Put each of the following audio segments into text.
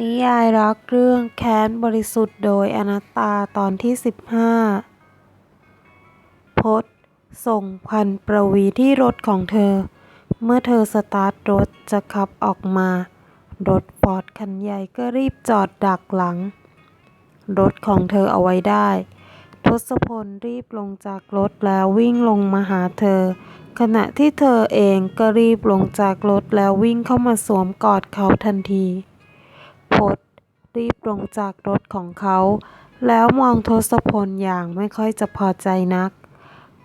นิยายรักเรื่องแค้นบริสุทธิ์โดยอนัตตาตอนที่สิบห้าพจน์ส่งพันประวีที่รถของเธอ เมื่อเธอสตาร์ทรถจะขับออกมา รถฟอร์ดคันใหญ่ก็รีบจอดดักหลัง รถของเธอเอาไว้ได้ ทศพลรีบลงจากรถแล้ววิ่งลงมาหาเธอ ขณะที่เธอเองก็รีบลงจากรถแล้ววิ่งเข้ามาสวมกอดเขาทันที รีบลงจากรถของเขา แล้วมองทศพลอย่างไม่ค่อยจะพอใจนัก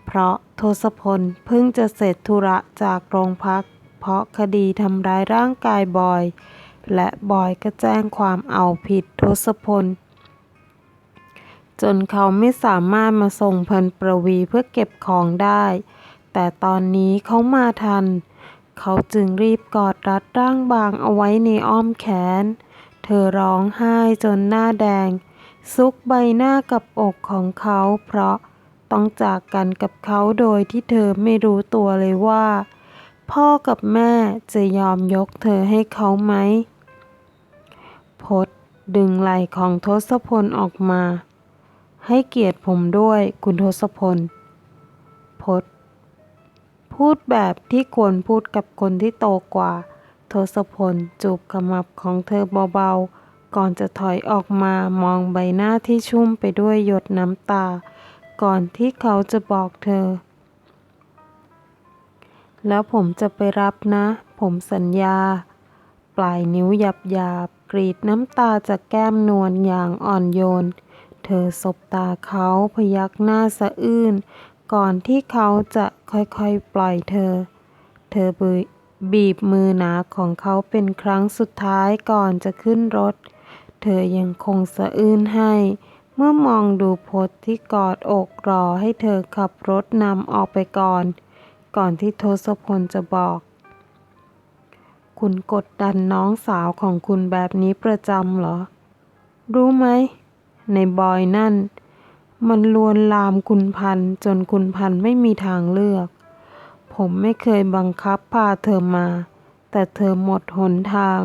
เพราะทศพลเพิ่งจะเสร็จธุระจากโรงพัก เพราะคดีทำร้ายร่างกายบอย และบอยก็แจ้งความเอาผิดทศพล จนเขาไม่สามารถมาส่งพันประวีเพื่อเก็บของได้ แต่ตอนนี้เขามาทัน เขาจึงรีบกอดรัดร่างบางเอาไว้ในอ้อมแขน ธอร้องไห้จนหน้าแดง ซุกใบหน้ากับอกของเขา เพราะต้องจากกันกับเขาโดยที่เธอไม่รู้ตัวเลยว่า พ่อกับแม่จะยอมยกเธอให้เขาไหมพดดึงไหล่ของทศพลออกมา ให้เกียรติผมด้วยคุณทศพลพดพูดแบบที่ควรพูดกับคนที่โตกว่า ทศพลจูบขมับของเธอเบาๆ ก่อนจะถอยออกมามองใบหน้าที่ชุ่มไปด้วยหยดน้ำตา ก่อนที่เขาจะบอกเธอ แล้วผมจะไปรับนะ ผมสัญญา ปลายนิ้วหยับหยาบกรีดน้ำตาจากแก้มนวลอย่างอ่อนโยน เธอสบตาเขาพยักหน้าสะอื้น ก่อนที่เขาจะค่อยๆปล่อยเธอ เธอบี บีบมือหนาของเขาเป็นครั้งสุดท้ายก่อนจะขึ้นรถ เธอยังคงสะอื้นให้ เมื่อมองดูพจที่กอดอกรอให้เธอขับรถนำออกไปก่อน ก่อนที่ทศพลจะบอก คุณกดดันน้องสาวของคุณแบบนี้ประจำเหรอ รู้ไหม ในบอยนั่น มันลวนลามคุณพันจนคุณพันไม่มีทางเลือก ผมไม่เคยบังคับพาเธอมา แต่เธอหมดหนทาง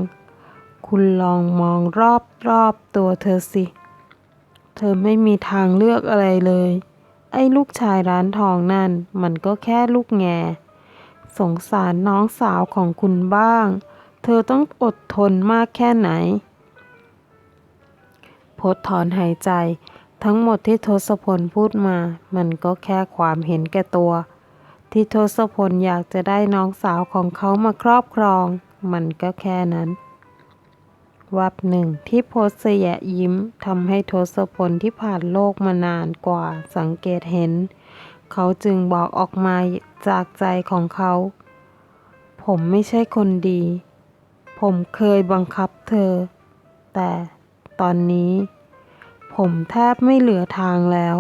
คุณลองมองรอบรอบตัวเธอสิ เธอไม่มีทางเลือกอะไรเลย ไอ้ลูกชายร้านทองนั่น มันก็แค่ลูกแง สงสารน้องสาวของคุณบ้าง เธอต้องอดทนมากแค่ไหนพดถอนหายใจ ทั้งหมดที่ทศพลพูดมา มันก็แค่ความเห็นแก่ตัว ที่ทศพลอยากจะได้น้องสาวของเขามาครอบครอง มันก็แค่นั้น วับหนึ่งที่โพสเสยะยิ้มทำให้ทศพลที่ผ่านโลกมานานกว่าสังเกตเห็น เขาจึงบอกออกมาจากใจของเขา ผมไม่ใช่คนดี ผมเคยบังคับเธอ แต่ตอนนี้ ผมแทบไม่เหลือทางแล้ว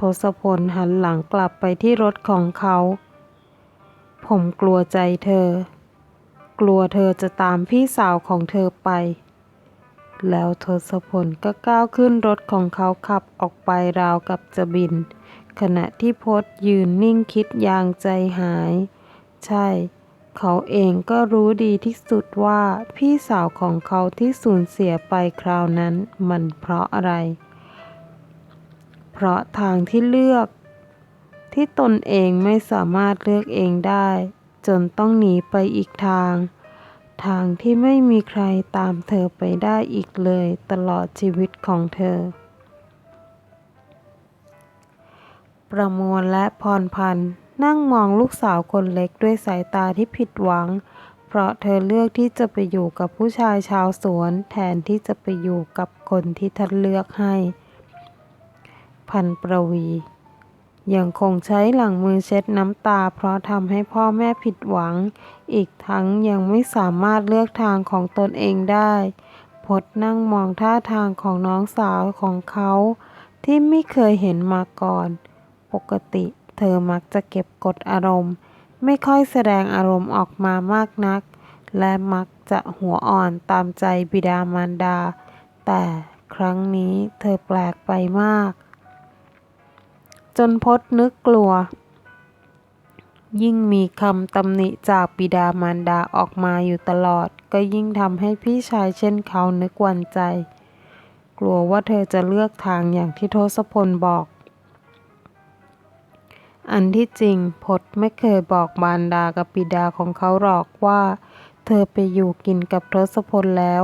ทศพลหันหลังกลับไปที่รถของเขา ผมกลัวใจเธอ กลัวเธอจะตามพี่สาวของเธอไป แล้วทศพลก็ก้าวขึ้นรถของเขาขับออกไปราวกับจะบิน ขณะที่พศยืนนิ่งคิดอย่างใจหาย ใช่ เขาเองก็รู้ดีที่สุดว่าพี่สาวของเขาที่สูญเสียไปคราวนั้นมันเพราะอะไร เพราะทางที่เลือก ที่ตนเองไม่สามารถเลือกเองได้ จนต้องหนีไปอีกทาง ทางที่ไม่มีใครตามเธอไปได้อีกเลยตลอดชีวิตของเธอ ประมวลและพรพันธ์นั่งมองลูกสาวคนเล็กด้วยสายตาที่ผิดหวัง เพราะเธอเลือกที่จะไปอยู่กับผู้ชายชาวสวน แทนที่จะไปอยู่กับคนที่ท่านเลือกให้ พันประวี ยังคงใช้หลังมือเช็ดน้ำตา เพราะทำให้พ่อแม่ผิดหวัง อีกทั้งยังไม่สามารถเลือกทางของตนเองได้พดนั่งมองท่าทางของน้องสาวของเขา ที่ไม่เคยเห็นมาก่อน ปกติเธอมักจะเก็บกดอารมณ์ ไม่ค่อยแสดงอารมณ์ออกมามากนัก และมักจะหัวอ่อนตามใจบิดามารดา แต่ครั้งนี้เธอแปลกไปมาก จนพดนึกกลัว ยิ่งมีคำตำหนิจากบิดามารดาออกมาอยู่ตลอด ก็ยิ่งทำให้พี่ชายเช่นเขานึกวันใจ กลัวว่าเธอจะเลือกทางอย่างที่ทศพลบอก อันที่จริงพจนไม่เคยบอกมารดากับบิดาของเขาหรอกว่า เธอไปอยู่กินกับทศพลแล้ว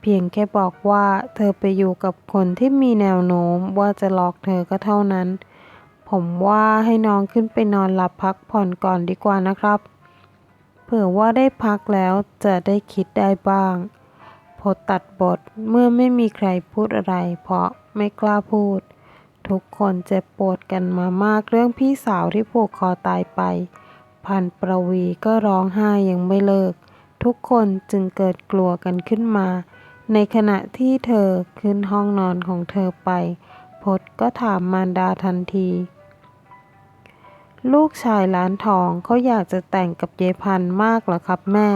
เพียงแค่บอกว่าเธอไปอยู่กับคนที่มีแนวโน้มว่าจะหลอกเธอก็เท่านั้น ผมว่าให้น้องขึ้นไปนอนหลับพักผ่อนก่อนดีกว่านะครับ เผื่อว่าได้พักแล้วจะได้คิดได้บ้างพดตัดบทเมื่อไม่มีใครพูดอะไร เพราะไม่กล้าพูด ทุกคนเจ็บปวดกันมามากเรื่องพี่สาวที่ผูกคอตายไป พันประวีก็ร้องไห้ยังไม่เลิก ทุกคนจึงเกิดกลัวกันขึ้นมา ในขณะที่เธอขึ้นห้องนอนของเธอไปพดก็ถามมารดาทันที ลูกชายร้านทองเขาอยากจะแต่งกับเยพันมากเหรอครับแม่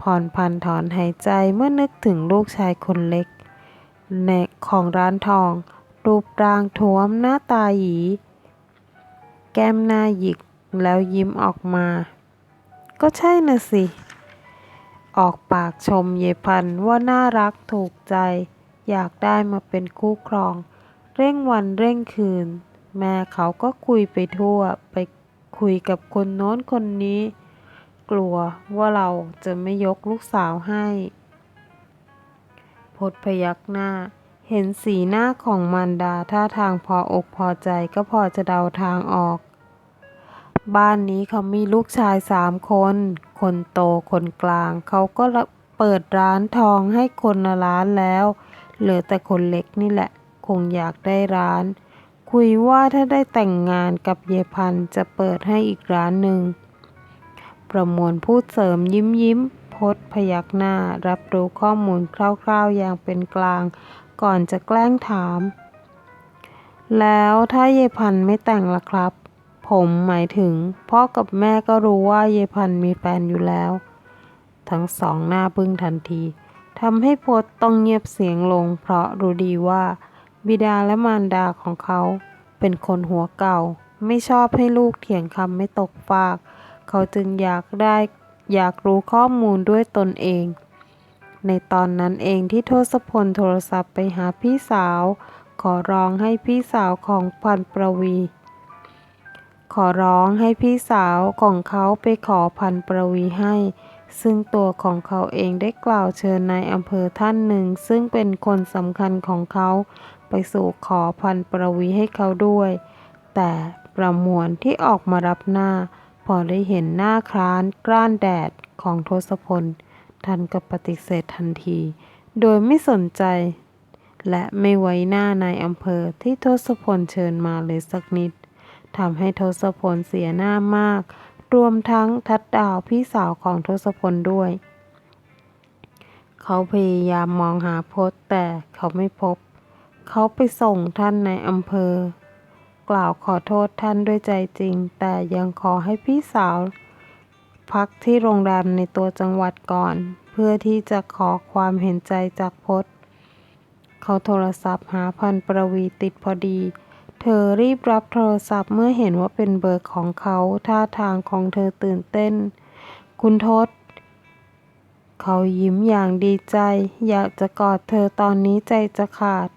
พรพันถอนหายใจเมื่อนึกถึงลูกชายคนเล็กเนของร้านทอง รูปร่างท้วมหน้าตาหยี แก้มหน้าหยิกแล้วยิ้มออกมา ก็ใช่น่ะสิ ออกปากชมเยพันว่าน่ารักถูกใจ อยากได้มาเป็นคู่ครอง เร่งวันเร่งคืน แม่เขาก็คุยไปทั่ว ไปคุยกับคนโน้นคนนี้ กลัวว่าเราจะไม่ยกลูกสาวให้พดพยักหน้า เห็นสีหน้าของมารดาท่าทางพออกพอใจก็พอจะเดาทางออก บ้านนี้เขามีลูกชายสามคน คนโตคนกลาง เขาก็เปิดร้านทองให้คนละร้านแล้ว เหลือแต่คนเล็กนี่แหละ คงอยากได้ร้าน คุยว่าถ้าได้แต่งงานกับเยพันจะเปิดให้อีกร้านหนึ่ง ประมวลพูดเสริมยิ้มยิ้มพดพยักหน้า รับรู้ข้อมูลคร่าวๆอย่างเป็นกลาง ก่อนจะแกล้งถาม แล้วถ้าเยพันไม่แต่งล่ะครับ ผมหมายถึง พ่อกับแม่ก็รู้ว่าเยพันมีแฟนอยู่แล้ว ทั้งสองหน้าบึ้งทันทีทำให้พดต้องเงียบเสียงลง เพราะรู้ดีว่า บิดาและมารดาของเขาเป็นคนหัวเก่า ไม่ชอบให้ลูกเถียงคำไม่ตกฟาก เขาจึงอยากได้อยากรู้ข้อมูลด้วยตนเอง ในตอนนั้นเองที่ทศพลโทรศัพท์ไปหาพี่สาว ขอร้องให้พี่สาวของพันประวี ขอร้องให้พี่สาวของเขาไปขอพันประวีให้ ซึ่งตัวของเขาเองได้กล่าวเชิญนายอำเภอท่านหนึ่ง ซึ่งเป็นคนสำคัญของเขา ไปสู่ขอพันประวีให้เขาด้วย แต่ประมวลที่ออกมารับหน้า พอได้เห็นหน้าคร้านกล้านแดดของทศพลท่านก็ปฏิเสธทันที โดยไม่สนใจ และไม่ไว้หน้านายอำเภอที่ทศพลเชิญมาเลยสักนิดทำให้ทศพลเสียหน้ามาก รวมทั้งทัดดาวพี่สาวของทศพลด้วย เขาพยายามมองหาพจน์แต่เขาไม่พบ เขาไปส่งท่านในอำเภอ กล่าวขอโทษท่านด้วยใจจริง แต่ยังขอให้พี่สาว พักที่โรงแรมในตัวจังหวัดก่อน เพื่อที่จะขอความเห็นใจจากพจน์เขาโทรศัพท์หาพันประวีติดพอดี เธอรีบรับโทรศัพท์เมื่อเห็นว่าเป็นเบอร์ของเขา ท่าทางของเธอตื่นเต้น คุณทศ เขายิ้มอย่างดีใจ อยากจะกอดเธอตอนนี้ใจจะขาด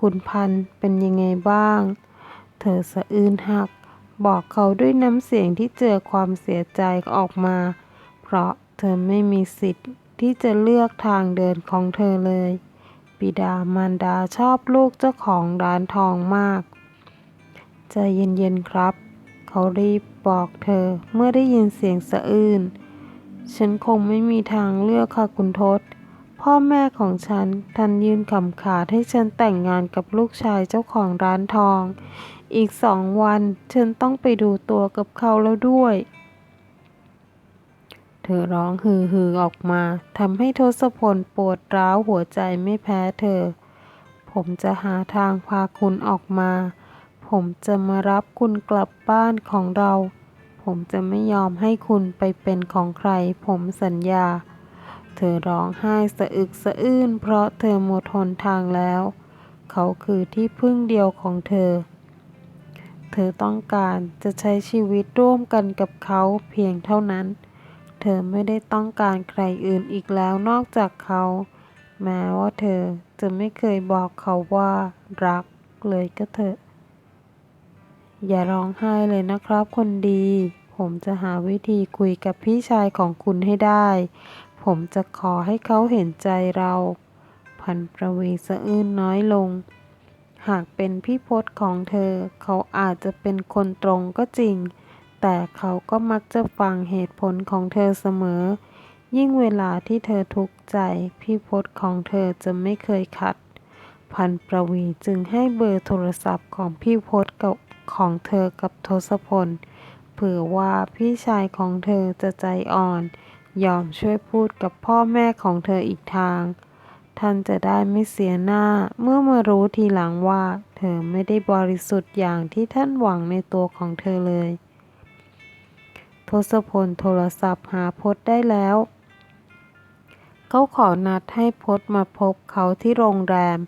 คุณพันเป็นยังไงบ้าง เธอสะอื้นหัก บอกเขาด้วยน้ำเสียงที่เจอความเสียใจออกมา เพราะเธอไม่มีสิทธิ์ที่จะเลือกทางเดินของเธอเลยบิดามารดาชอบลูกเจ้าของร้านทองมาก ใจเย็นๆครับ เขารีบบอกเธอเมื่อได้ยินเสียงสะอื้น ฉันคงไม่มีทางเลือกค่ะคุณทศ พ่อแม่ของฉันท่านยื่นคำขาดให้ฉันแต่งงานกับลูกชายเจ้าของร้านทอง อีกสองวันฉันต้องไปดูตัวกับเขาแล้วด้วย เธอร้องฮือฮือออกมาทำให้ทศพลปวดร้าวหัวใจไม่แพ้เธอ ผมจะหาทางพาคุณออกมา ผมจะมารับคุณกลับบ้านของเรา ผมจะไม่ยอมให้คุณไปเป็นของใคร ผมสัญญา เธอร้องไห้สะอึกสะอื้นเพราะเธอหมดหนทางแล้ว เขาคือที่พึ่งเดียวของเธอ เธอต้องการจะใช้ชีวิตร่วมกันกับเขาเพียงเท่านั้น เธอไม่ได้ต้องการใครอื่นอีกแล้วนอกจากเขา แม้ว่าเธอจะไม่เคยบอกเขาว่ารักเลยก็เถอะ อย่าร้องไห้เลยนะครับคนดี ผมจะหาวิธีคุยกับพี่ชายของคุณให้ได้ ผมจะขอให้เขาเห็นใจเรา พันประวีสะอื้นน้อยลง หากเป็นพี่พศของเธอ เขาอาจจะเป็นคนตรงก็จริง แต่เขาก็มักจะฟังเหตุผลของเธอเสมอ ยิ่งเวลาที่เธอทุกข์ใจ พี่พศของเธอจะไม่เคยขัด พันประวีจึงให้เบอร์โทรศัพท์ของพี่พศกับของเธอกับทศพล เผื่อว่าพี่ชายของเธอจะใจอ่อน ยอมช่วยพูดกับพ่อแม่ของเธออีกทาง ท่านจะได้ไม่เสียหน้าเมื่อมารู้ทีหลังว่า เธอไม่ได้บริสุทธิ์อย่างที่ท่านหวังในตัวของเธอเลย ทศพลโทรศัพท์หาพจน์ได้แล้ว เขาขอนัดให้พจน์มาพบเขาที่โรงแรม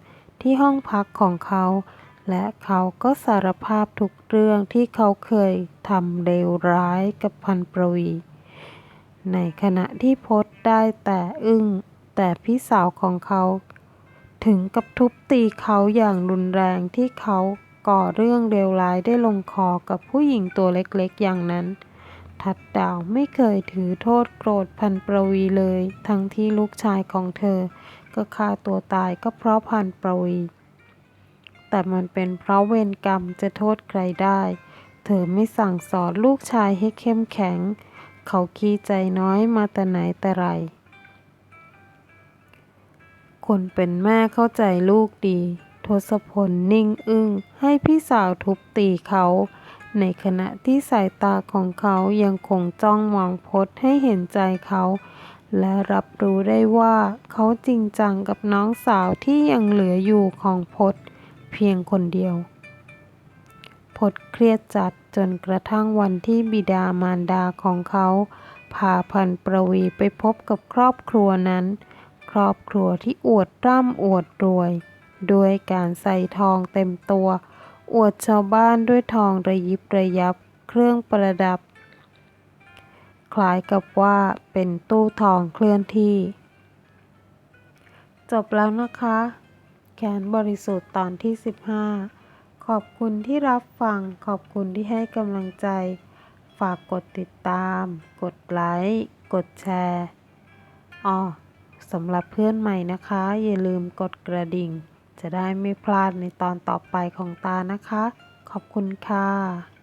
ที่ห้องพักของเขา และเขาก็สารภาพทุกเรื่องที่เขาเคยทำเลวร้ายกับพันประวี ในขณะที่พจน์ได้แต่อึ้ง แต่พี่สาวของเขา ถึงกับทุบตีเขาอย่างรุนแรงที่เขาก่อเรื่องเลวร้ายได้ลงคอกับผู้หญิงตัวเล็กๆอย่างนั้น ทัดดาวไม่เคยถือโทษโกรธพันประวีเลย ทั้งที่ลูกชายของเธอ ก็ฆ่าตัวตายก็เพราะพันประวี แต่มันเป็นเพราะเวรกรรมจะโทษใครได้ เธอไม่สั่งสอนลูกชายให้เข้มแข็ง เขาขี้ใจน้อยมาแต่ไหนแต่ไร คนเป็นแม่เข้าใจลูกดี ทศพลนิ่งอึ้งให้พี่สาวทุบตีเขา ในขณะที่สายตาของเขายังคงจ้องมองพจน์ให้เห็นใจเขา และรับรู้ได้ว่าเขาจริงจังกับน้องสาวที่ยังเหลืออยู่ของพจน์เพียงคนเดียว พจน์เครียดจัดจนกระทั่งวันที่บิดามารดาของเขาพาพันประวีไปพบกับครอบครัวนั้น ครอบครัวที่อวดร่ำอวดรวย ด้วยการใส่ทองเต็มตัว อวดชาวบ้านด้วยทองระยิบระยับเครื่องประดับ คล้ายกับว่าเป็นตู้ทองเคลื่อนที่ จบแล้วนะคะ แขนบริสุทธิ์ตอนที่ 15 ขอบคุณที่รับฟัง ขอบคุณที่ให้กำลังใจ ฝากกดติดตาม กดไลค์ กดแชร์อ๋อสำหรับเพื่อนใหม่นะคะ อย่าลืมกดกระดิ่ง จะได้ไม่พลาดในตอนต่อไปของตานะคะ ขอบคุณค่ะ